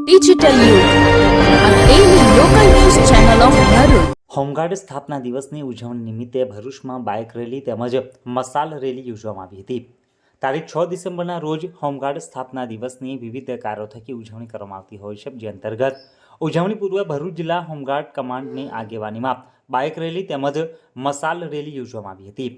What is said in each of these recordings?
Digital. Home guard સ્થાપના દિવસની ઉજવણી નિમિત્તે ભરૂચમાં બાઇક રેલી તેમજ મસાલ રેલી યોજવામાં આવી હતી તારીખ છ ડિસેમ્બરના રોજ હોમગાર્ડ સ્થાપના દિવસની વિવિધ કાર્યો થકી ઉજવણી કરવામાં આવતી હોય છે જે અંતર્ગત ઉજવણી પૂર્વે ભરૂચ જિલ્લા હોમગાર્ડ કમાન્ડની આગેવાનીમાં બાઇક રેલી તેમજ મસાલ રેલી યોજવામાં આવી હતી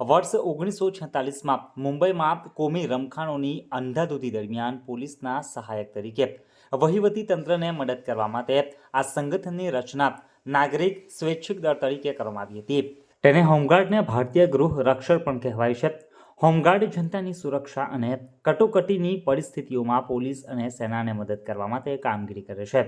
વર્ષ ઓગણીસો છેતાલીસમાં મુંબઈમાં કોમી રમખાણોની અંધાધૂધી દરમિયાન પોલીસના સહાયક તરીકે વહીવટી તંત્રને મદદ કરવા માટે આ સંગઠનની રચના નાગરિક સ્વૈચ્છિક દળ તરીકે કરવામાં આવી હતી. તેને હોમગાર્ડને ભારતીય ગૃહ રક્ષક પણ કહેવાય છે. હોમગાર્ડ જનતાની સુરક્ષા અને કટોકટીની પરિસ્થિતિઓમાં પોલીસ અને સેનાને મદદ કરવા માટે કામગીરી કરે છે.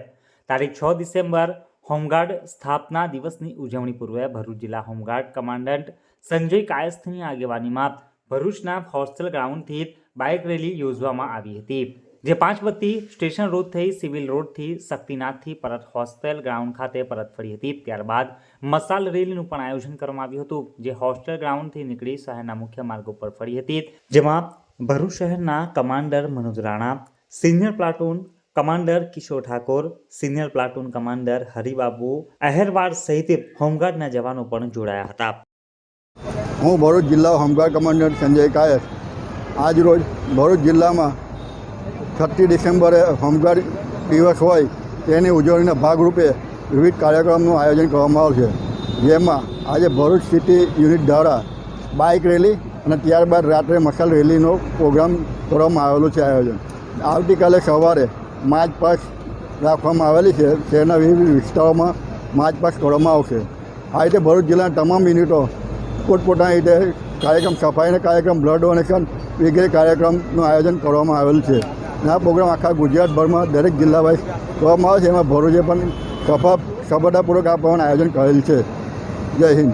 તારીખ છ ડિસેમ્બર હોમગાર્ડ સ્થાપના દિવસની ઉજવણી પૂર્વે ભરૂચ જિલ્લા હોમગાર્ડ કમાન્ડન્ટ સંજય કાયસ્થની આગેવાનીમાં ભરૂચના હોસ્ટેલ ગ્રાઉન્ડથી બાઇક રેલી યોજવામાં આવી હતી, જે પાંચ વત્તી સ્ટેશન રોડ થઈ સિવિલ રોડથી શક્તિનાથથી પરત હોસ્ટેલ ગ્રાઉન્ડ ખાતે પરત ફરી હતી. ત્યારબાદ મસાલ રેલીનું પણ આયોજન કરવામાં આવ્યું હતું, જે હોસ્ટેલ ગ્રાઉન્ડથી નીકળી શહેરના મુખ્ય માર્ગો પર ફરી હતી, જેમાં ભરૂચ શહેરના commander Manoj Rana, senior platoon commander Kishor Thakor, senior platoon commander Haribabu, Aherwad સહિત હોમગાર્ડના જવાનો પણ જોડાયા હતા. હું ભરૂચ જિલ્લા હોમગાર્ડ કમાન્ડર સંજય કાયર આજ રોજ ભરૂચ જિલ્લામાં છઠ્ઠી ડિસેમ્બરે હોમગાર્ડ દિવસ હોય તેની ઉજવણીના ભાગરૂપે વિવિધ કાર્યક્રમનું આયોજન કરવામાં આવશે. જેમાં આજે ભરૂચ સિટી યુનિટ દ્વારા બાઇક રેલી અને ત્યારબાદ રાત્રે મસાલ રેલીનો પ્રોગ્રામ કરવામાં આવેલો છે આયોજન. આવતીકાલે સવારે માર્ચ પાસ રાખવામાં આવેલી છે. શહેરના વિવિધ વિસ્તારોમાં માર્ચ પાસ કરવામાં આવશે. આ રીતે ભરૂચ જિલ્લાના તમામ યુનિટો પોતપોતાની રીતે કાર્યક્રમ સફાઈના કાર્યક્રમ બ્લડ ડોનેશન વગેરે કાર્યક્રમનું આયોજન કરવામાં આવેલ છે. આ પ્રોગ્રામ આખા ગુજરાતભરમાં દરેક જિલ્લા વાઇઝ કરવામાં આવે છે. એમાં ભરૂચે પણ સફા સફળતાપૂર્વક આ પ્રમાણે આયોજન કરેલ છે. જય હિન્દ.